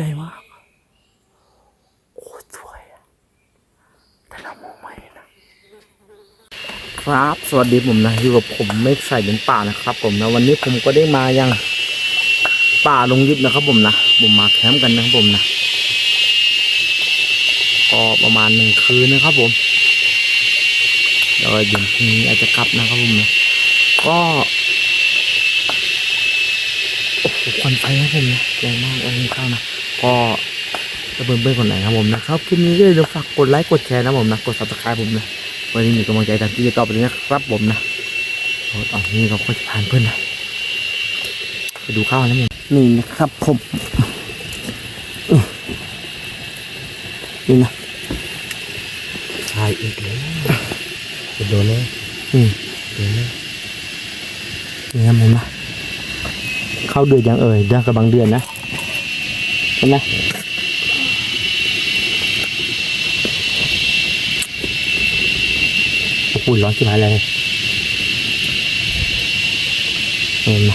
ใหญ่มากโอ้สวยอะแต่เรามองไม่เห็นนะ ครับสวัสดีผมนะอยู่กับผมไม่ใส่เป็นป่านะครับ ผมนะวันนี้ผมก็ได้มายังป่าลงยิบนะครับ ผมนะผมมาแคมป์กันนะครับผมนะก็ประมาณหนึ่งคืนนะครับ ผมแล้วก็เย็นพรุ่งนี้อาจจะกลับนะครับผมนะก็โอ้ควันไฟครับผมนะแรงมากแรงข้าวนะ ก็จะเบิ่มเบิ่มคนไหนครับผมนะครับคลิปนี้ก็อย่าลืมฝากกดไลค์กดแชร์นะผมนะกด subscribe ผมนะวันนี้มีกำลังใจทำที่จะต่อไปนี้นะครับผมนะโอ้ตอนนี้เราก็จะผ่านเพื่อนนะไปดูข้าวนะผมนี่นะครับผมอื้อนี่นะใช่อีกแล้วจะโดนเลยอืมโดนเลยนี่ครับผมนะเข้าเดือนยังเอ่ยเดือนกับบางเดือนนะ เห็นไหมอุ่นร้อนชิบหายเลยเห็นไหม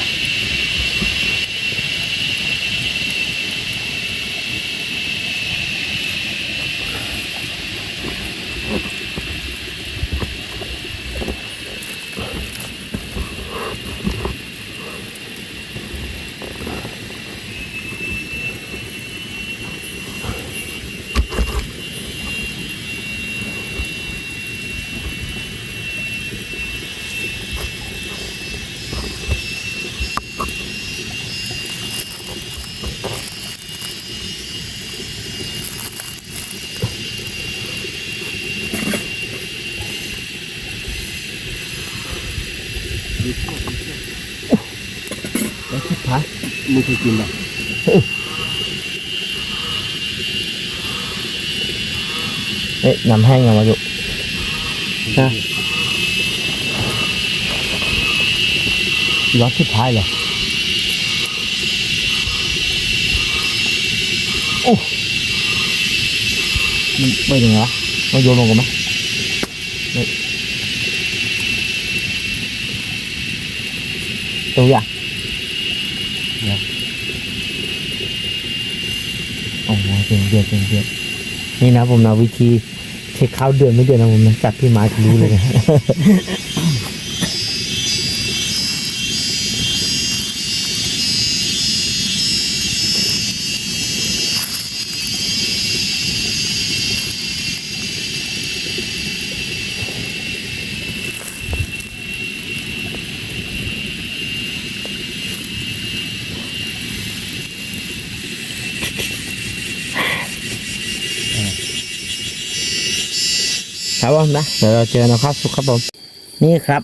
ไม่เคยกินหรอกเอ๊ะน้ำแห้งยังมาอยู่นะร้อนชิบหายเลยโอ้มันไม่ถึงเหรอมาโยนลงกันไหมนี่ตัวอย่างเนี่ย โอ้โหเดือดเดือดเดือดเดือดนี่นะผมนะวิธีเช็คข้าวเดือดไม่เดือดนะผมนะจับพี่ไม้ทะลุเลย ครับผมนะเดี๋ยวเราเจอนะครับสุขครับผม นี่ครับ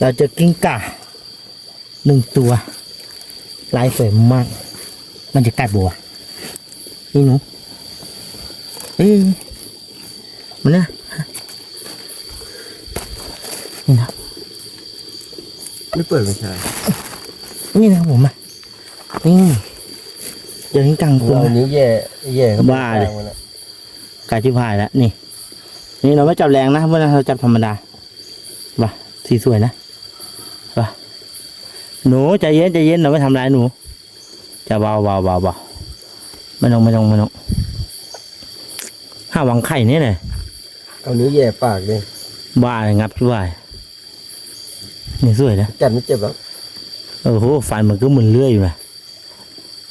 เราเจอกิ้งก่าหนึ่งตัว ลายสวยมาก มันจะกัดบัวนี่หนูเอ้ยมันเนี่ยนี่นะไม่เปิดไม่ใช่นี่นะผมอะนี่เจอกิ้งก่างตัวเรานะนิ้วแย่แย่เข้ไปบ้าเลยข้งมันอะกายที่พายแล้วนี่ นี่เราไม่จับแรงนะเมื่อเราจับธรรมดาว่ะสีสวยนะว่ะหนูใจเย็นใจเย็นเราไม่ทำร้ายหนูจะเบาเบาเบาเบาไม่ต้องไม่ต้องไม่ต้องห้าหวังไข่เนี่ยเลยเอานิ้วแย่ปากเลยบ้าเลยงับที่ว่านี่สวยนะจัดไม่เจ็บหรอกโอ้โหฟันมันก็เหมือนเลื่อยอยู่นะ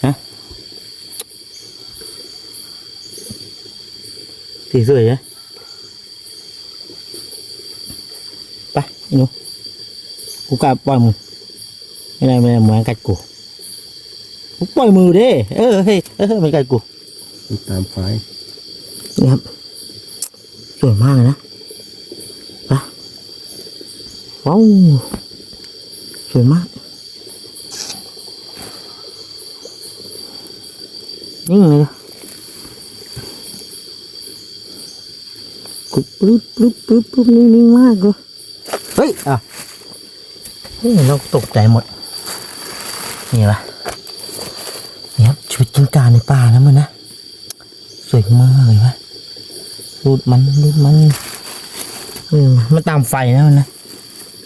ฮะสีสวยนะ ไปไอ้หนูกูกล้าปล่อยมือไม่ได้ไม่ได้เหมือนกัดกูกูปล่อยมือเด้เออเฮ้ยเออมันกัดกูมันตามไฟนี่ครับสวยมากเลยนะไปว้าวสวยมากนิ่งเลยนะกึ๊บปึ๊บปึ๊บปึ๊บปึ๊บนิ่งนิ่งมากเลย เฮ้ย อะเฮ้ยเราตกใจหมด นี่ปะนี่ครับชุดจิงกาในป่านะมันนะ สวยมากเลยวะรูดมันรูดมันเออมันตามไฟนะมันนะ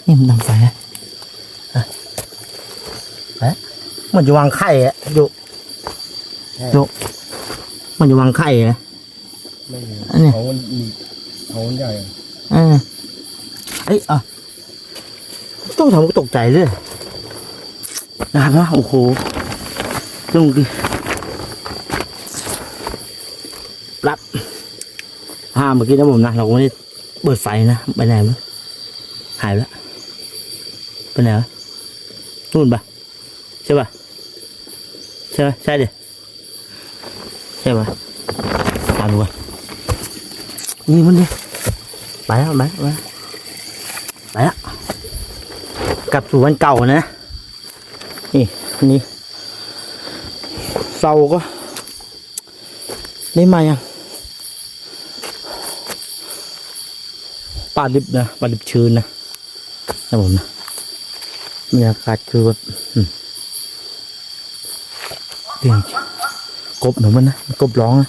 นี่มันตามไฟนะอะเอ๊ะเหมือนจะวางไข่อะอยู่โนมันจะวางไข่นะไม่มีอันเนี้ยเขามันมีเขามันใหญ่อะเออไอ้ยอะ ต้องทำก็ตกใจเลยนะครับนะโอ้โหต้องดิรับห้าเมื่อกี้นะผมนะเราก็ไม่ได้เปิดไฟนะไปไหนมั้งหายแล้วไปไหนวะนู่นปะใช่ปะใช่ปะใช่ดิใช่ปะตามดูก่อนนี่มันดิไปแล้วไปแล้วไปแล้วไปแล้ว กลับสู่วันเก่านะ นี่นี่เสาก็ ได้มายังป่าดิบนะป่าดิบชื้นนะนะผมนะบรรยากาศคือแบบเสียงกบหนูมันนะกบร้องนะ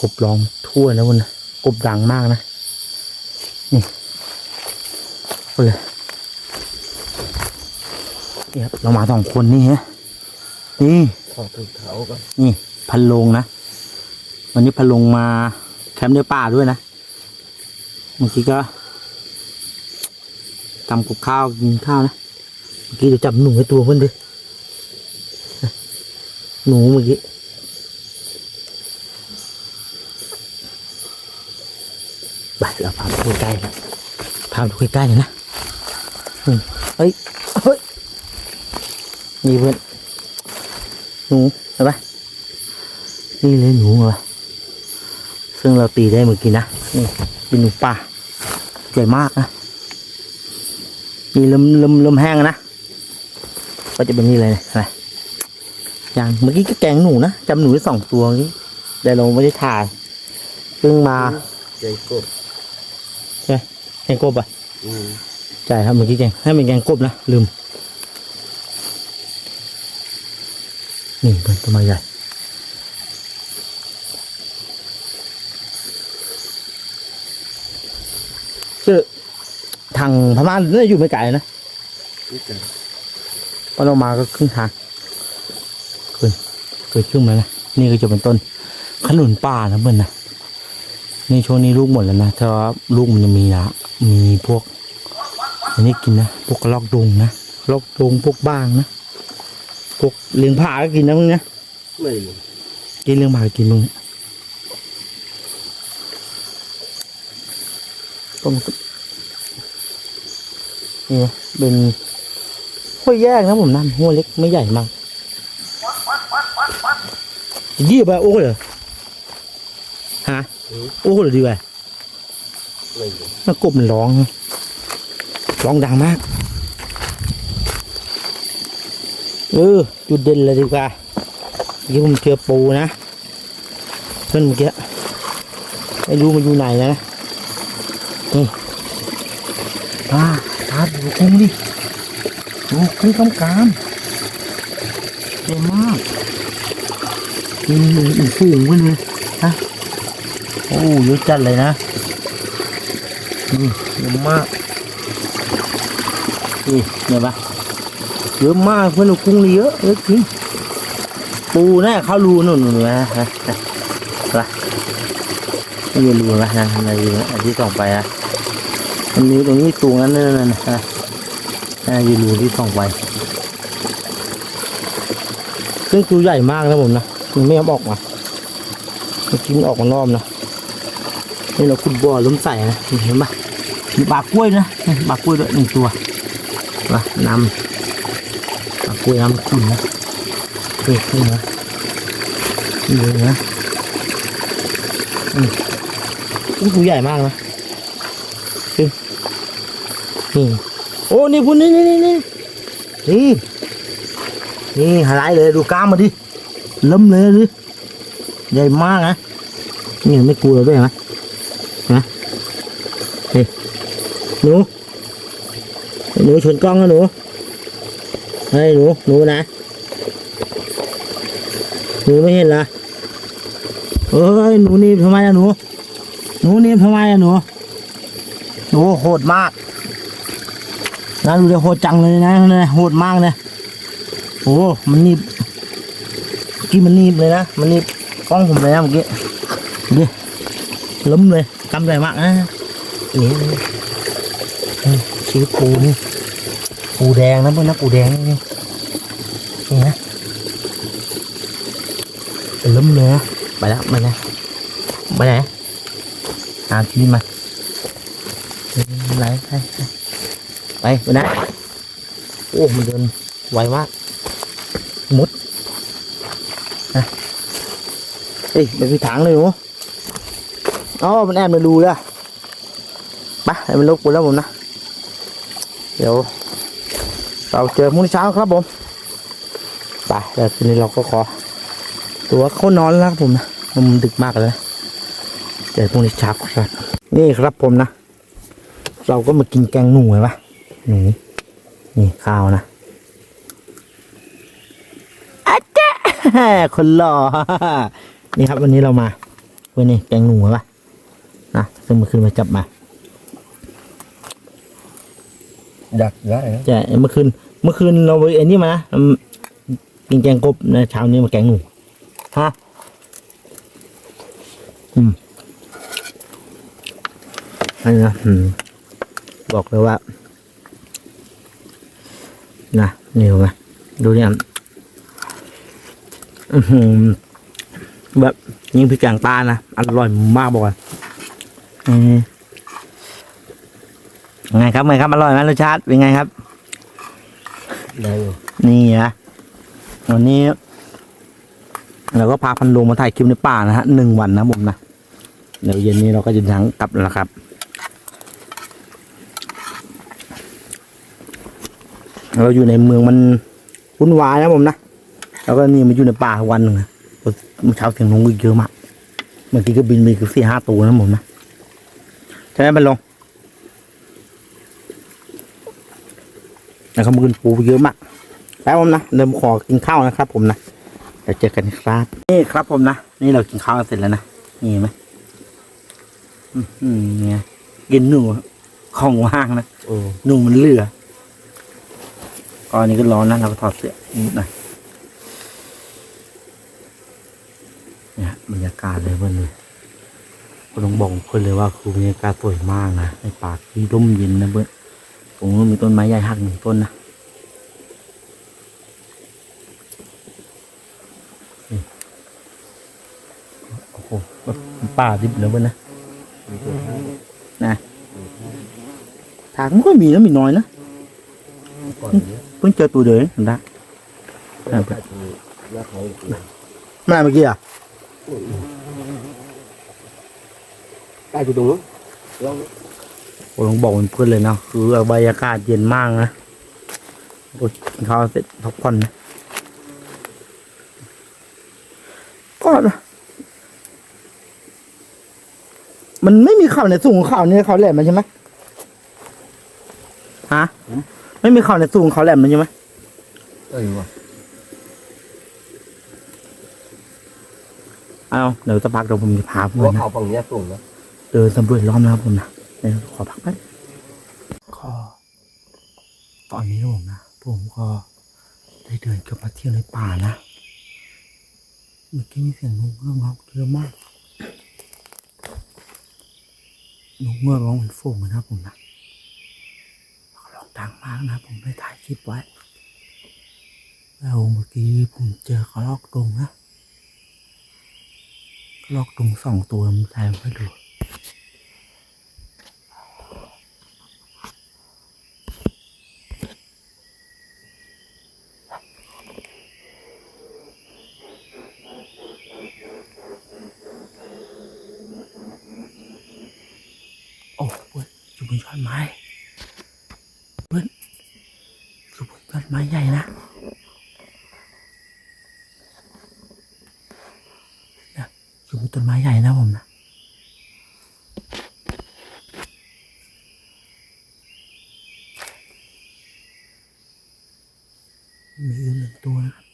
กบร้องทั่วนะคุณนะกบดังมากนะ นี่เอาเลยนี่ครับเรามาสองคนนี่ฮะนี่ขอถุงเท้าก็นี่พันโลงนะ วันนี้พันโลงมาแคมป์ในป่าด้วยนะเมื่อกี้ก็ทำกับข้าวกินข้าวนะเมื่อกี้เดี๋ยวจับหนูไว้ตัวเพื่อนดิหนูเมื่อกี้ ไปเราพาไปดู ใกล้ๆพาดูใกล้ๆหน่อยนะเฮ้ยเฮ้ยนี่เพื่อนหนูเห็นปะนี่เลยหนูเหรอซึ่งเราตีได้เมื่อกี้นะนี่เป็นหนูป่าใหญ่มากนะนี่เริ่มเริ่มเริ่มแห้งนะก็จะเป็นนี่เลยนะอะไรอย่างเมื่อกี้ก็แกงหนูนะจำหนูได้สองตัวเมื่อกี้แต่เราไม่ได้ถ่ายเพิ่งมาใหญ่กบ งกบอะอืมใช่ครับเมื่อกี้แกงให้เป็นแกงกบนะลืม นี่เป็นตัวมาใหญ่คือทางพม่าน่าจะอยู่ไม่ไกลนะนี่กันพอเรามาก็ครึ่งทางเกินเกิดครึ่งมานะนี่ก็จะเป็นต้นขนุนป่านะเพื่อนนะในช่วงนี้ลูกหมดแล้วนะถ้าว่าลูกมันจะมีนะ มีพวกอันนี้กินนะพวกกระลอกดงนะลอกดงพวกบ้างนะพวกเลี้ยงผาก็กินนะมึงนะไม่กินเลี้ยงผากินมึงต้มนี่นะเป็นห้วยแยกนะผมนั่นห้วยเล็กไม่ใหญ่มากยี่ไปโอ้เหรอฮะโอ้เหรอดีไปไมันกบมันร้อง ร้องดังมาก เออ จุดเด่นเลยดีกว่าเมื่อกี้ผมเจอปูนะเพื่อนเมื่อกี้ไม่รู้มันอยู่ไหนนะนี่อ่าตาดูกุ้งดิดูกุ้งกำกามเจ๋งมากนี่อีกฝูงเพื่อนเลยฮะโอ้เยอะจัดเลยนะ นี่เยอะมากนี่เห็นปะเยอะมากเพื่อนเอากุ้งนี่เยอะเยอะจริงปูน่ะเข้ารูนู่นนู่นนะฮะฮะปะนี่รูนะนะอะไรอยู่นะอันที่ส่องไปนะอันนี้ตรงนี้ตัวนั้นนั่นนั่นนะฮะน่าจะรูที่ส่องไปซึ่งตัวใหญ่มากนะผมนะมันไม่ยอมออกมาเมื่อกี้มันออกมานอกนะนี่เราขุดบ่อล้มใส่นะเห็นปะ มีปลากล้วยนะนี่ปลากล้วยด้วยหนึ่งตัวปะน้ำปลากล้วยน้ำขุ่นนะเฮ้ยนี่นะนี่เลยนะอื หนู หนูชนกล้องนะหนูเฮ้ยหนู หนูนะถือไม่เห็นละเอ้ย หนูนี่ทำไมอะหนู หนูนี่ทำไมอะหนู หนูโหดมากนะดูเลยโหดจังเลยนะนะโหดมากเลยโอ้มันนีบกี้มันนีบเลยนะ มันนีบกล้องผมเลยนะเมื่อกี้ดิล้มเลยกำไรมากนะนี่ นี่ชีวิตปูนี่ปูแดงนะเพื่อนนะปูแดงนี่นี่นะเป็นล้มเลยนะไปแล้วไปแล้วไปไหนตามที่มาไปไปไปไปนะโอ้มันเดินไวมากมุดนะเฮ้ยไปพี่ถังเลยหนูอ๋อมันแอบมาดูแล้วไปให้มันลุกไปแล้วผมนะ เดี๋ยว เราเจอพรุ่งนี้เช้าครับผมไปแล้วทีนี้เราก็ขอ ตัวเขานอนแล้วครับผมนะมันดึกมากเลยนะเจอพรุ่งนี้เช้าครับนี่ครับผมนะ เราก็มากินแกงหนูเห็นปะหนูนี่ข้าวนะอาจจะคนหล่อนี่ครับวันนี้เรามาเว้ยนี่แกงหนูเห็นปะนะซึ่งเมื่อคืนมาจับมา ดักได้นะจะเมื่อคืนเมื่อคืนเราไปไอ้นี่มานะกินแกงกบในเช้านี้มาแกงหนูฮะอืมอันนี้นะอืมบอกเลยว่านะนี่เห็นไหมดูเนี่ยแบบยิ่งพริกแกงปลานะอร่อยมากบอกเลยอืม ไงครับไงครับอร่อยไหมรสชาติเป็นไงครับได้อยู่นี่นะวันนี้เราก็พาพันโลงมาถ่ายคลิปในป่านะฮะหนึ่งวันนะผมนะเดี๋ยวเย็นนี้เราก็จะเดินทางกลับแล้วล่ะครับเราอยู่ในเมืองมันวุ่นวายนะผมนะแล้วก็นี่มาอยู่ในป่าวันหนึ่งนะเมื่อเช้าเสียงนกเยอะมากเมื่อกี้ก็บินไปคือสี่ห้าตัวนะผมนะใช่ไหมบันลง นะครับมื่อคืนปูเยอะมากแล้วผมนะเริ่มขอกินข้าวนะครับ ผมนะเดี๋ยวเจอกันครับนี่ครับผมนะนี่เรากินข้าวเสร็จแล้วนะนี่ไหมอื้อหือเนี่ยกินหนูของว่างนะโอ้หนูมันเหลือก็อันนี้ก็ร้อนนะเราก็ถอดเสื้อนิดหน่อยเนี่ยบรรยากาศเลยเพื่อนเลยก็ต้องบอกเพื่อนเลยว่าคือบรรยากาศสวยมากนะในป่าที่ร่มเย็นนะเพื่อน ผมก็มีต้นไม้ใหญ่หักหนึ่งต้นนะโอ้โหแบบป่าดิบเลยเว้ยนะนะทางมันก็มีนะมีน้อยนะก่อนนี้เพิ่งเจอตัวเดียวเองเห็นได้ได้ไปแล้วเขาอีกเลยแม่เมื่อกี้อะได้อยู่ตรงนู้นลอง ผมลองบอกเพื่อนเลยนะคือบรรยากาศเย็นมากนะโอ้ยกินข้าวเสร็จพักผ่อนนะก็นะมันไม่มีข่าวในสูงของข่าวนี่เขาแหลมมันใช่ไหมฮะไม่มีข่าวในสูงของเขาแหลมมันใช่ไหมเออว่ะเอาเดี๋ยวจะพักเดี๋ยวผมจะพาเพเพื่อนราะนะเขาฝั่งเนี้ยสูงนะเดินสำรวจล้อมนะครับผมนะ เดี๋ยวขอพักแป๊บก็ตอนนี้นะผมนะ ผมก็ได้เดินกลับมาเที่ยวในป่านะเมื่อกี้มีเสียงนกเงือกร้องเยอะมากนกเงือกร้องเป็นฝูงเลยนะผมนะร้องดังมากนะ ผมได้ถ่ายคลิปไว้ แล้วเมื่อกี้ผมเจอกระรอกตรงนะกระรอกตรงสองตัวมันถ่ายไว้ดู โอ้เพื่อนอยู่ บนยอดไม้เพื่อนอยู่บนยอดไม้ใหญ่นะนี่ยอยู่บนต้นไม้ใหญ่นะผมนะมีอยู่หนึ่งตัวนะครับ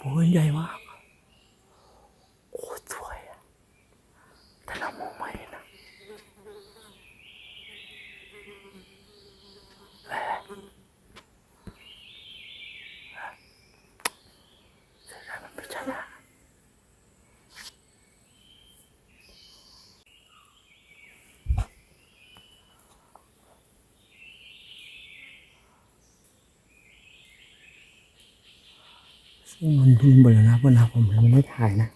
โอ้ยใหญ่มากโคตรสวยอะ แต่เรามองไม่เห็นนะเสียดายมันไม่ใช่อะซึ่งมันดึงหมดแล้วนะเพื่อนะผมยังไม่ถ่ายนะ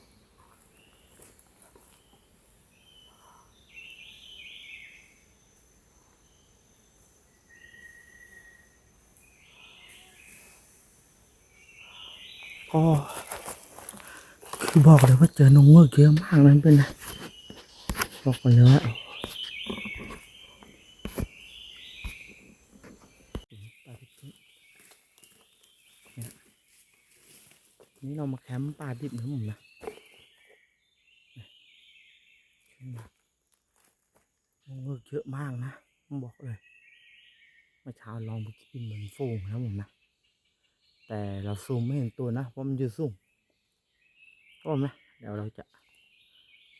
ก็คือ บอกเลยว่าเจอนงเงือกเยอะมากนั้นเป็นนะบอกกันเลยว่านี่เรามาแคมป์ป่าดิบนะผมนะนงเงือกเยอะมากนะผมบอกเลยเมื่อเช้าลองไปกินเหมือนฟูงนะผมนะ แต่เราซูมไม่เห็นตัวนะเพราะมันอยู่สูง ก็ไหมเดี๋ยวเราจะ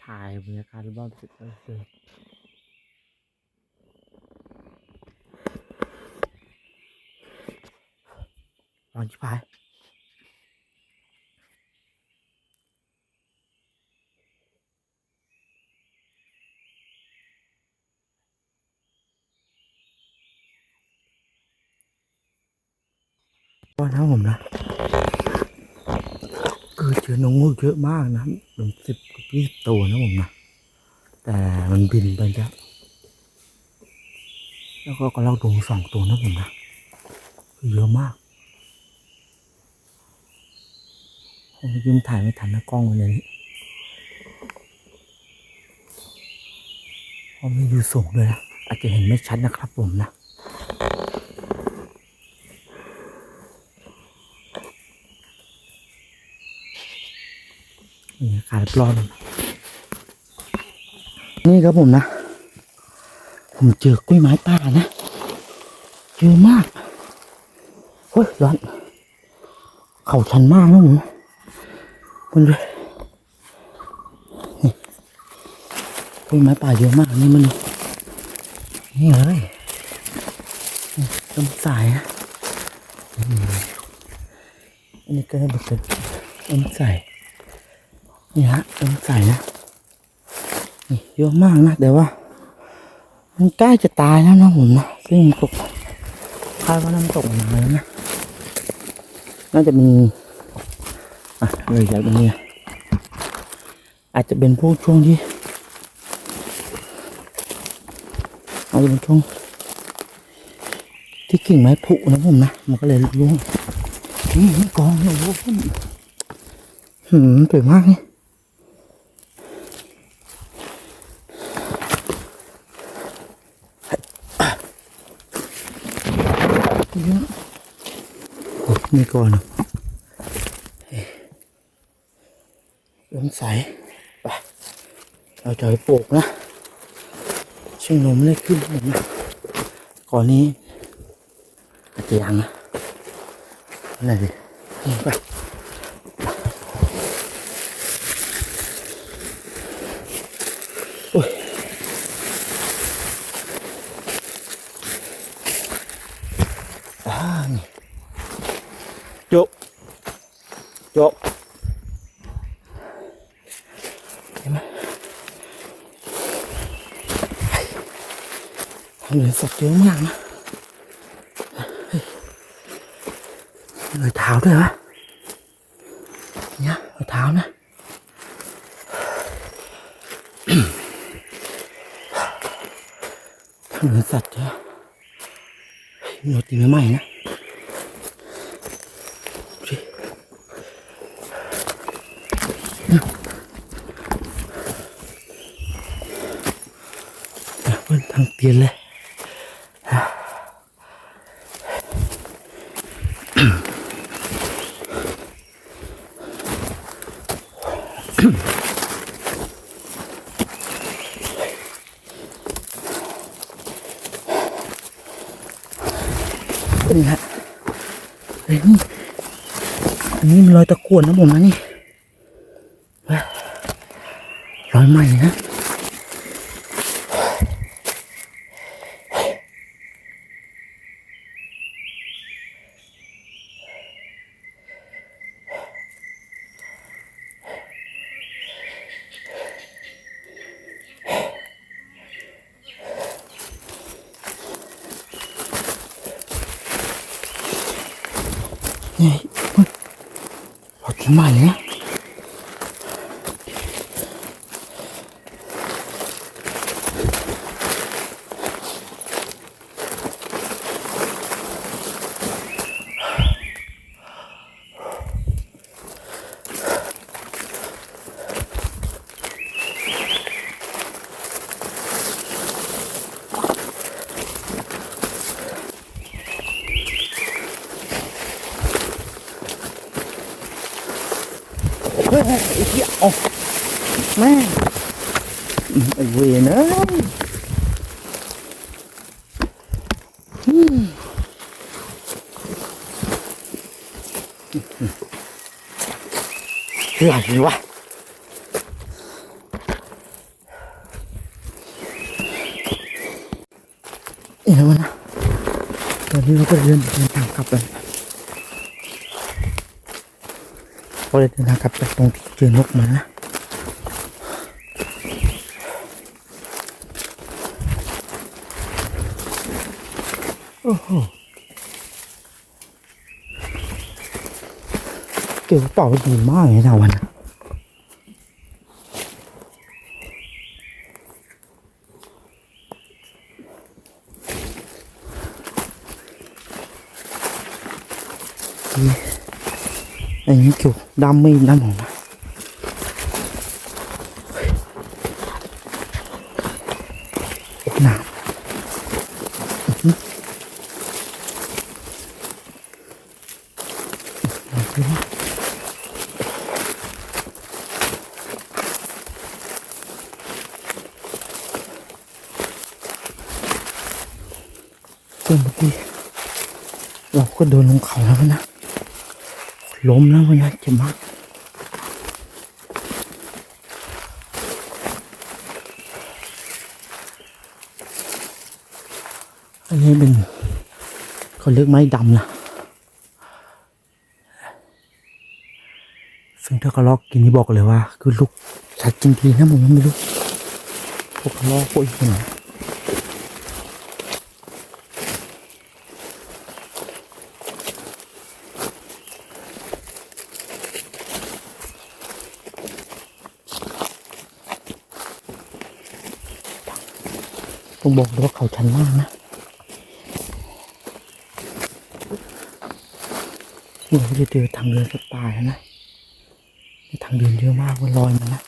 ถ่ายบรรยากาศรอบๆสุดเลยลองชิบหายก็นะผมนะ เออเจอนงงูเยอะมากนะเป็นสิบยี่สิบตัวนะผมนะ แต่มันบินไปแล้วแล้วก็กระรอกดงสองตัวนะผมนะเยอะมากผมยืมถ่ายไม่ทันนะกล้องมันเลยนี่เพราะมันอยู่สูงเลยนะอาจจะเห็นไม่ชัดนะครับผมนะ นี่ ขาปลอม นี่ครับผมนะ ผมเจอกล้วยไม้ป่านะเยอะมากเฮ้ยร้อนเขาชันมากนะผมคุณดูนี่กล้วยไม้ป่าเยอะมากนี่มันนี่เลยต้นสายนะอันนี้ก็ได้เป็นต้นสาย นี่ฮะต้นใส่นะนี่เยอะมากนะแต่ว่า มันใกล้จะตายแล้วนะผมนะซึ่งตกคาดว่าน้ำตกมาแล้วนะน่าจะมีอะเลยจากตรงนี้อาจจะเป็นพวกช่วงที่อาจจะเป็นช่วงที่กิ่งไม้ผุนะผมนะมันก็เลยร่วงนี่กองโอ้โหหืมสวยมากนี่ เยอะโอ้ นี่ก่อนลงใสไปเราจะไปปลูกนะช่วงนมเล็กขึ้นนะก่อนนี้อาจจะยังนะอะไรดิไปโอ้ย อ่านี่จบ จบเห็นไหมเหลือสัตว์เยอะมากนะเฮ้ยเหลือเท้าด้วยวะเนี่ยเหลือเท้านะเหลือสัตว์เยอะเฮ้ยมีรถตีไม่ไหม้นะ นะ เพื่อนทางเตียนเลย นี่ฮะเฮ้ยนี่อันนี้นี้มีรอยตะกวดนะผมนะนี่รอยใหม่นะ นี่เฮ้ยรอยใหม่นะ เฮ้ยไอ้เหี้ยออกแม่งอืมไอ้เวรเอ้ยอืม อะไรวะเอ๋วนะตอนนี้เราก็เดินเดินทางกลับแล้วก็เลยเดินทางกลับจากตรงที่เจอนกมานะโอ้โห เก็บกระเป๋าดีมากเลยนะวันอันนี้เกี่ยวดำไม่ดำของนะโอ้หนาวอื้อหืออื้อหือ เมื่อกี้เราก็เดินลงเขาแล้วนะล้มแล้วนนั้นเจ็บมากอันนี้เป็นเขาเรียกไม้ดำนะซึ่งถ้ากระลอกกินนี่บอกเลยว่า คือลูกชัดจริงๆนะผมไม่รู้พวกกระลอกพวกอีกคนไห ต้องบอกเลยว่าเขาชันมากนะเราก็จะเจอทางเดินสปายแล้วนะทางเดินเยอะมากมันลอยมานะ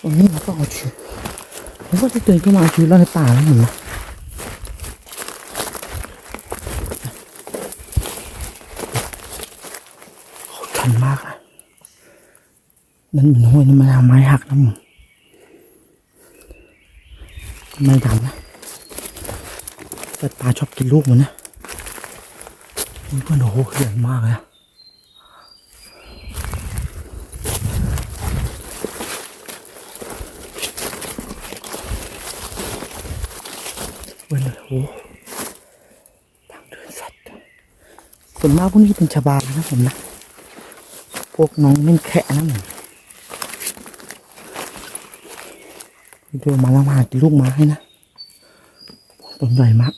ตรงนี้มั นก็เอาชีวิตมันก็จะเดินเข้ามาเอาชีวิตเราในป่าแล้วเหมือนนะชันมากนะนั่นเหมือนห้วยนี่มันทำไม้หักนะมึงไม่ดำนะแต่ตาชอบกินลูกมันนะมันก็โอ้โหใหญ่มากเลยนะ เว้ยโอ้โหทางเดินสัตว์ ส่วนมากพวกนี้เป็นชบานนะผมนะ พวกน้องเม่นแคะนะผมเดินมาแล้วมาหาลูกไม้นะต้นใหญ่มาก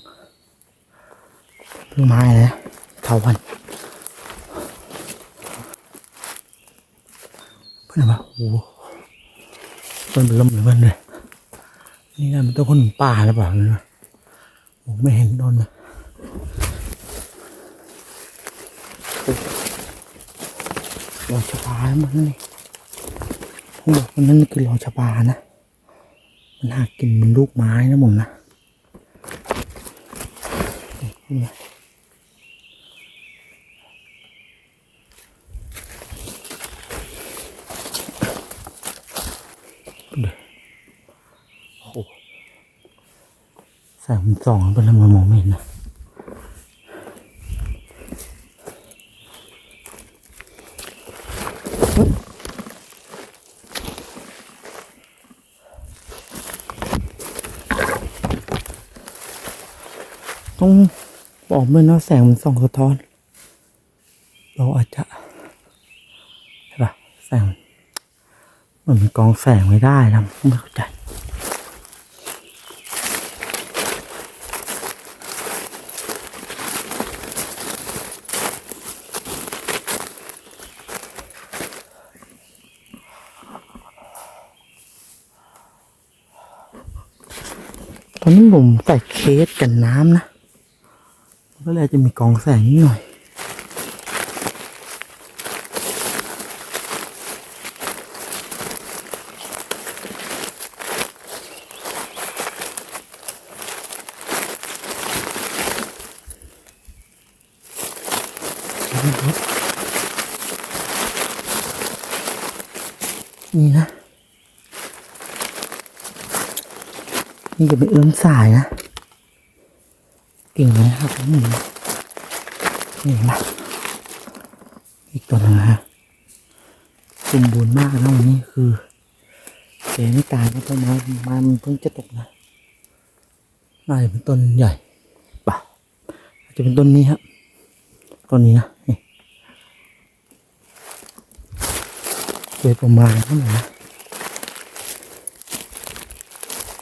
ลูกไม้อะไรนะเถาวันเพื่อนมาโอ้โหต้นเป็นลมเหมือนกันเลยนี่น่ามันต้นคนป่าหรือเปล่าเนี่ยผมไม่เห็นโดนนะ หลอดชบามันนี่ผมบอกว่านั่นคือหลอดชบานะ มันหากินมันลูกไม้นะผมนะนี่แสงมันส่องเป็นลำมองไม่เห็นนะ ต้องบอกเลยนะแสงมันส่องสะท้อน เราอาจจะใช่ปะแสงมันมีกองแสงไม่ได้นะไม่เข้าใจตอนนี้ผมใส่เคสกันน้ำนะ ก็เลยจะมีกองแสงนิด หน่อยนี่นะนี่จะเป็นเอื้อมสายนะกิ่งไม้หักแล้วหนึ่งนี่นไหมอีกตัวหนึ่งฮะสมบูรณ์มากนะวันนี้คือแกไม่ตายนะเพราะไม้ไม้มันเพิ่งจะตกนะน่าจะเป็นต้นใหญ่ป่ะอาจจะเป็นต้นนี้ครับต้นนี้นะโดยประมาณเท่าไหร่นะ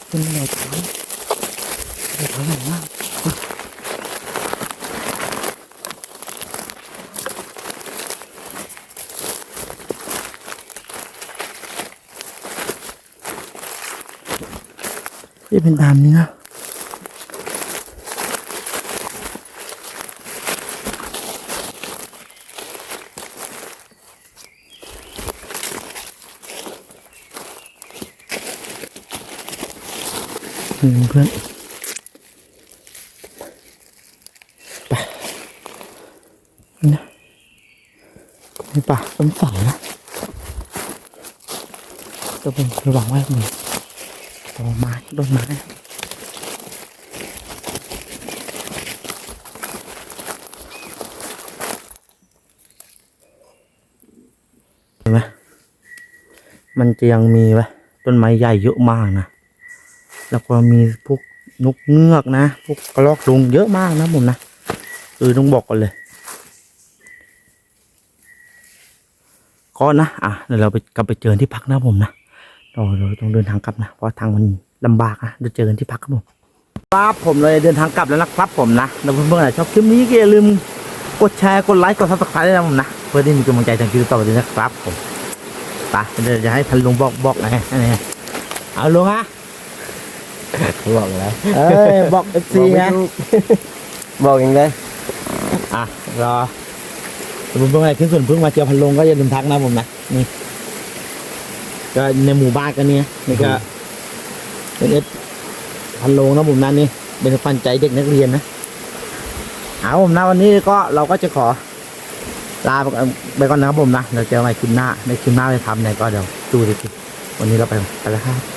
เป็นรอยเท้ารอยเท้าใหญ่มาก นี่เป็นตามนี้นะเพื่อนไปนะในป่าต้นสายนะตัวเป็นระวังไว้มือ ต้นไม้ต้นไม้เห็นไหมมันจะยังมีไว้ต้นไม้ใหญ่เยอะมากนะ แล้วก็มีพวกนกเงือกนะ พวกกระรอกลุงเยอะมากนะผมนะเออต้องบอกก่อนเลยก็นะ อะ เดี๋ยวเราไปกลับไปเจอที่พักนะผมนะ เราเราต้องเดินทางกลับนะ เพราะทางมันลำบากนะเดี๋ยวเจอกันที่พักครับผมครับผมเลยเดินทางกลับแล้วนะครับผมนะแล้วเพื่อนๆไหนชอบคลิปนี้ก็อย่าลืมกดแชร์กดไลค์กดซับสไครต์ด้วยนะผมนะเพื่อที่มีกำลังใจทำคลิปต่อไปด้วยนะครับผมไปเดี๋ยวจะให้พันลุงบอกบอกนะนี่เอาลุงฮะบอกแล้วเอ้ยบอกเอฟซีบอกไม่นะถูกบอกอย่างไรอะรอผมเพิ่งอะไรขึ้นส่วนเพิ่งมาเจอพันลงก็อย่าลืมทักนะผมนะนี่ ก็ในหมู่บ้านกันเนี่ยนี่ก็เป็นเอฟพันลงนะผมนะนี่เป็นฟันใจเด็กนักเรียนนะเอาผมนะวันนี้ก็เราก็จะขอลาไปก่อนไปก่อนนะครับผมนะเดี๋ยวเจอกันใหม่คลิปหน้าในคลิปหน้าไปทำไหนก็เดี๋ยวดูดิวันนี้เราไปไปแล้วครับ